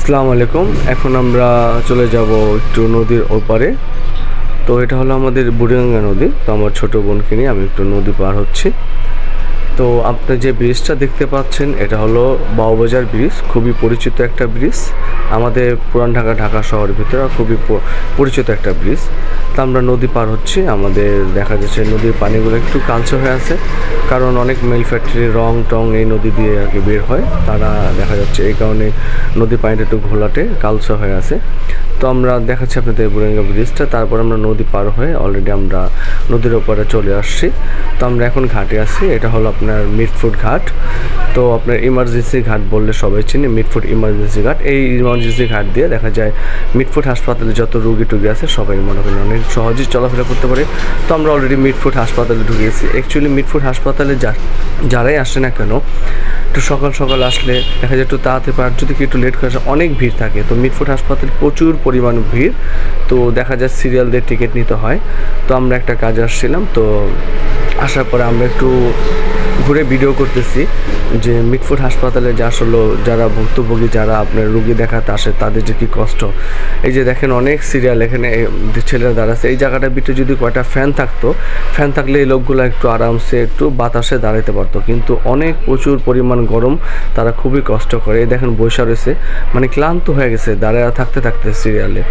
আসসালামু আলাইকুম এখন আমরা চলে যাব একটু নদীর ওপারে। তো এটা হলো আমাদের বুড়িগঙ্গা নদী। তো আমার ছোটো বোনকে নিয়ে আমি একটু নদী পার হচ্ছি। তো আপনি যে ব্রিজটা দেখতে পাচ্ছেন, এটা হলো বাউবাজার ব্রিজ, খুবই পরিচিত একটা ব্রিজ। আমাদের পুরান ঢাকা ঢাকা শহরের ভিতরে খুবই পরিচিত একটা ব্রিজ। তো আমরা নদী পার হচ্ছি, আমাদের দেখা যাচ্ছে নদীর পানিগুলো একটু কালচে হয়ে আছে, কারণ অনেক মেল ফ্যাক্টরি, রং টং এই নদী দিয়ে আর কি বের হয়। তারা দেখা যাচ্ছে এই কারণে নদীর পানিটা একটু ঘোলাটে, কালচে হয়ে আছে। তো আমরা দেখাচ্ছি আপনাদের বুড়িগঙ্গা ব্রিজটা, তারপর আমরা নদী পার হয়ে অলরেডি আমরা নদীর ওপারে চলে আসছি। তো আমরা এখন ঘাটে আছি, এটা হলো আপনার মিটফুড ঘাট। তো আপনার ইমার্জেন্সি ঘাট বললে সবাই চিনি মিটফুড ইমার্জেন্সি ঘাট। এই ইমার্জেন্সি ঘাট দিয়ে দেখা যায় মিটফুড হাসপাতালে যত রুগী টুগী আছে, সবাই মনে করেন অনেক সহজেই চলাফেরা করতে পারে। তো আমরা অলরেডি মিটফুড হাসপাতালে ঢুকিয়েছি অ্যাকচুয়ালি মিটফুড হাসপাতালে যারাই আসে না কেন, একটু সকাল সকাল আসলে দেখা যায় একটু তাড়াতাড়ি পার, যদি একটু লেট করে আসে, অনেক ভিড় থাকে। তো মিটফুড হাসপাতালে প্রচুর পরিমাণ ভিড়। তো দেখা যায় সিরিয়াল দিয়ে টিকিট নিতে হয়। তো আমরা একটা কাজে আসছিলাম। তো আসার পরে আমরা একটু ঘুরে ভিডিও করতেছি। যে মিটফুড হাসপাতালে যে আসলে যারা ভুক্তভোগী, যারা আপনার রুগী দেখাতে আসে, তাদের যে কী কষ্ট। এই যে দেখেন অনেক সিরিয়াল এখানে ছেলেরা দাঁড়াচ্ছে এই জায়গাটার ভিতরে যদি কয়টা ফ্যান থাকতো ফ্যান থাকলে এই লোকগুলো একটু আরামসে, একটু বাতাসে দাঁড়াতে পারতো। কিন্তু অনেক প্রচুর পরিমাণ গরম তারা খুবই কষ্ট করে। এই দেখেন বৈশা রয়েছে মানে ক্লান্ত হয়ে গেছে দাঁড়ায় থাকতে থাকতে সিরিয়ালে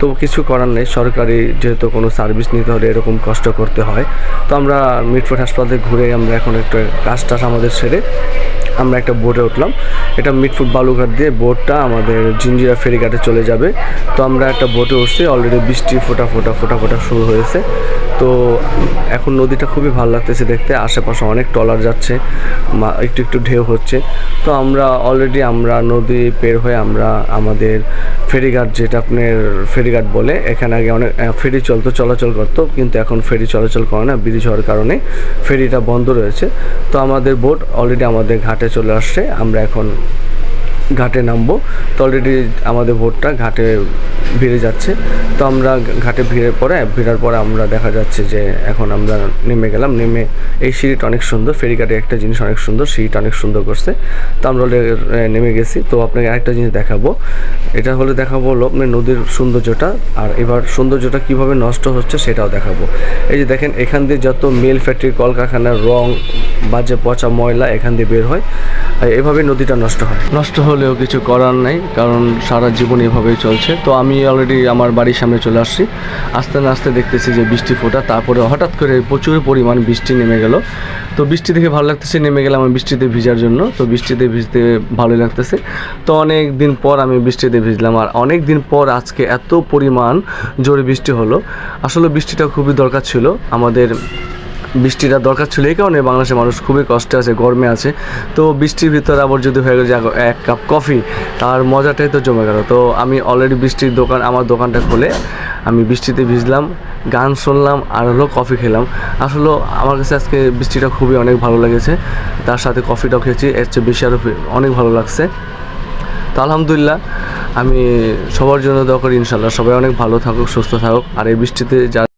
তো কিছু করার নেই, সরকারি যেহেতু কোনো সার্ভিস নিতে হলে এরকম কষ্ট করতে হয়। তো আমরা মিটফোর্ড হাসপাতালে ঘুরে আমরা এখন একটা কাজ টাজ আমাদের সেরে আমরা একটা বোটে উঠলাম। এটা মিটফুট বালুঘাট দিয়ে বোটটা আমাদের জিঞ্জিরা ফেরিঘাটে চলে যাবে। তো আমরা একটা বোটে উঠছি অলরেডি বৃষ্টি ফোটা ফোটা ফোটা ফোটা শুরু হয়েছে। তো এখন নদীটা খুবই ভালো লাগতেছে দেখতে, আশেপাশে অনেক ট্রলার যাচ্ছে একটু একটু ঢেউ হচ্ছে। তো আমরা অলরেডি আমরা নদী পের হয়ে আমরা আমাদের ফেরিঘাট যেটা আপনার ফেরিঘাট বলে, এখানে আগে অনেক ফেরি চলতো চলাচল করতো, কিন্তু এখন ফেরি চলাচল করে না, ব্রিজ হওয়ার কারণে ফেরিটা বন্ধ রয়েছে। তো আমাদের বোট অলরেডি আমাদের ঘাটে চলে আসছে, আমরা এখন ঘাটে নামবো। তো অলরেডি আমাদের বোটটা ঘাটে ভিড়ে যাচ্ছে। তো আমরা ঘাটে ভিড়ের পরে, ভিড়ার পরে আমরা দেখা যাচ্ছে যে এখন আমরা নেমে গেলাম। নেমে এই সিঁড়িটা অনেক সুন্দর, ফেরিঘাটে একটা জিনিস অনেক সুন্দর, সিঁড়িটা অনেক সুন্দর করছে। তো আমরা নেমে গেছি। তো আপনাকে আরেকটা জিনিস দেখাবো। এটা হলে দেখাবো লগ্নে নদীর সৌন্দর্যটা, আর এবার সৌন্দর্যটা কীভাবে নষ্ট হচ্ছে সেটাও দেখাবো। এই যে দেখেন, এখান দিয়ে যত মিল ফ্যাক্টরি, কলকারখানার রং, বাজে পচা ময়লা এখান দিয়ে বের হয়। এভাবে নদীটা নষ্ট হয়। নষ্ট হলেও কিছু করার নাই, কারণ সারা জীবন এভাবেই চলছে। তো আমি অলরেডি আমার বাড়ির সামনে চলে আসছি। আস্তে আস্তে দেখতেছি যে বৃষ্টি ফোটা, তারপরে হঠাৎ করে প্রচুর পরিমাণ বৃষ্টি নেমে গেল। তো বৃষ্টি দেখে ভালো লাগতেছে, নেমে গেলাম আমি বৃষ্টিতে ভিজার জন্য। তো বৃষ্টিতে ভিজতে ভালোই লাগতেছে। তো অনেক দিন পর আমি বৃষ্টিতে ভিজলাম, আর অনেক দিন পর আজকে এত পরিমাণ জোরে বৃষ্টি হলো। আসলে বৃষ্টিটা খুবই দরকার ছিল আমাদের বৃষ্টিটা দরকার ছিল এই কারণে বাংলাদেশের মানুষ খুবই কষ্টে আছে, গরমে আছে। তো বৃষ্টির ভিতরে আবার যদি হয়ে যে এক কাপ কফি, তার মজাটাই তো জমে গেল। তো আমি অলরেডি বৃষ্টির দোকান, আমার দোকানটা খুলে আমি বৃষ্টিতে ভিজলাম, গান শুনলাম আর হলো কফি খেলাম। আসলে আমার কাছে আজকে বৃষ্টিটা খুবই অনেক ভালো লেগেছে, তার সাথে কফিটাও খেয়েছি, এর চেয়ে বেশি আরও অনেক ভালো লাগছে। তো আলহামদুলিল্লাহ, আমি সবার জন্য দোয়া করি ইনশাল্লাহ, সবাই অনেক ভালো থাকুক, সুস্থ থাকুক, আর এই বৃষ্টিতে যা